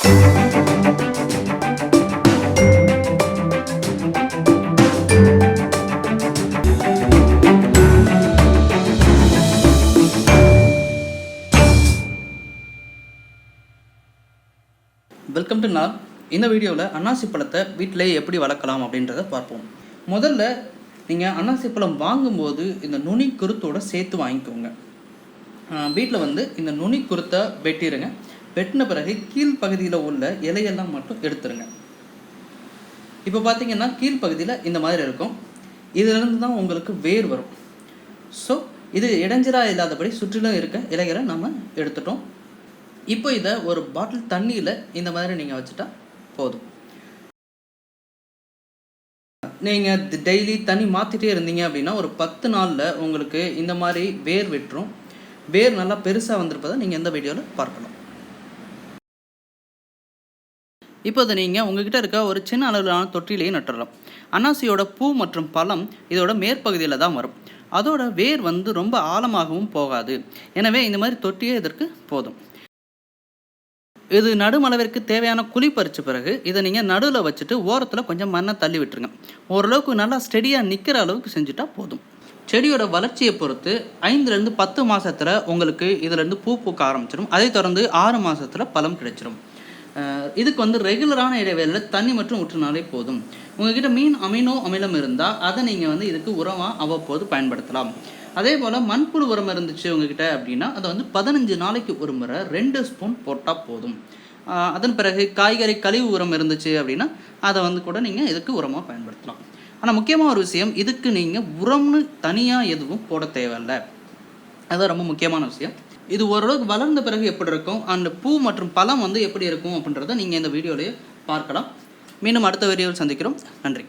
Welcome to நாள் இந்த வீடியோவில் அன்னாசி பழத்தை வீட்டிலேயே எப்படி வளர்க்கலாம் அப்படின்றத பார்ப்போம். முதல்ல நீங்கள் அன்னாசி பழம் வாங்கும்போது இந்த நுனி குருத்தோடு சேர்த்து வாங்கிக்கோங்க. வீட்டில் வந்து இந்த நுனி குருத்தை வெட்டிடுங்க வெட்டின பிறகு கீழ்ப்பகுதியில் உள்ள இலையெல்லாம் மட்டும் எடுத்துருங்க. இப்போ பார்த்தீங்கன்னா கீழ்ப்பகுதியில் இந்த மாதிரி இருக்கும். இதிலிருந்து தான் உங்களுக்கு வேர் வரும். ஸோ இது இடைஞ்சலாக இல்லாதபடி சுற்றிலும் இருக்க இலைகளை நம்ம எடுத்துட்டோம். இப்போ இதை ஒரு பாட்டில் தண்ணியில் இந்த மாதிரி நீங்கள் வச்சுட்டா போதும். நீங்கள் டெய்லி தண்ணி மாற்றிட்டே இருந்தீங்க அப்படின்னா ஒரு பத்து நாளில் உங்களுக்கு இந்த மாதிரி வேர் விட்டுரும். வேர் நல்லா பெருசாக வந்திருப்பதை நீங்கள் எந்த வீடியோவில் பார்க்கலாம். இப்போ அதை நீங்கள் உங்ககிட்ட இருக்க ஒரு சின்ன அளவிலான தொட்டிலேயே நட்டுடலாம் அன்னாசியோட பூ மற்றும் பழம் இதோட மேற்பகுதியில் தான் வரும். அதோட வேர் வந்து ரொம்ப ஆழமாகவும் போகாது. எனவே இந்த மாதிரி தொட்டியே இதற்கு போதும். இது நடுமளவிற்கு தேவையான குழி பறித்த பிறகு இதை நீங்கள் நடுவில் வச்சுட்டு ஓரத்தில் கொஞ்சம் மண்ணை தள்ளி விட்டுருங்க. ஓரளவுக்கு நல்லா ஸ்டெடியாக நிற்கிற அளவுக்கு செஞ்சுட்டா போதும். செடியோட வளர்ச்சியை பொறுத்து ஐந்துலேருந்து பத்து மாதத்தில் உங்களுக்கு இதிலேருந்து பூ பூக்க ஆரம்பிச்சிடும் அதை தொடர்ந்து ஆறு மாதத்தில் பழம் கிடைச்சிடும் இதுக்கு வந்து ரெகுலரான இடைவேளையில் தண்ணி மற்றும் ஊற்றினாலே போதும். உங்ககிட்ட மீன் அமினோ அமிலம் இருந்தால் அதை நீங்கள் வந்து இதுக்கு உரமாக அவ்வப்போது பயன்படுத்தலாம். அதே போல் மண்புழு உரம் இருந்துச்சு உங்ககிட்ட அப்படின்னா அதை வந்து பதினஞ்சு நாளைக்கு ஒரு முறை ரெண்டு ஸ்பூன் போட்டால் போதும். அதன் பிறகு காய்கறி கழிவு உரம் இருந்துச்சு அப்படின்னா அதை வந்து கூட நீங்கள் இதுக்கு உரமாக பயன்படுத்தலாம். ஆனால் முக்கியமான ஒரு விஷயம் இதுக்கு நீங்கள் உரம்னு தனியாக எதுவும் போட தேவையில்லை. அதுதான் ரொம்ப முக்கியமான விஷயம். இது ஓரளவுக்கு வளர்ந்த பிறகு எப்படி இருக்கும்? அந்த பூ மற்றும் பழம் வந்து எப்படி இருக்கும் அப்படின்றத நீங்கள் இந்த வீடியோலேயே பார்க்கலாம். மீண்டும் அடுத்த வீடியோவில் சந்திக்கிறோம். நன்றி.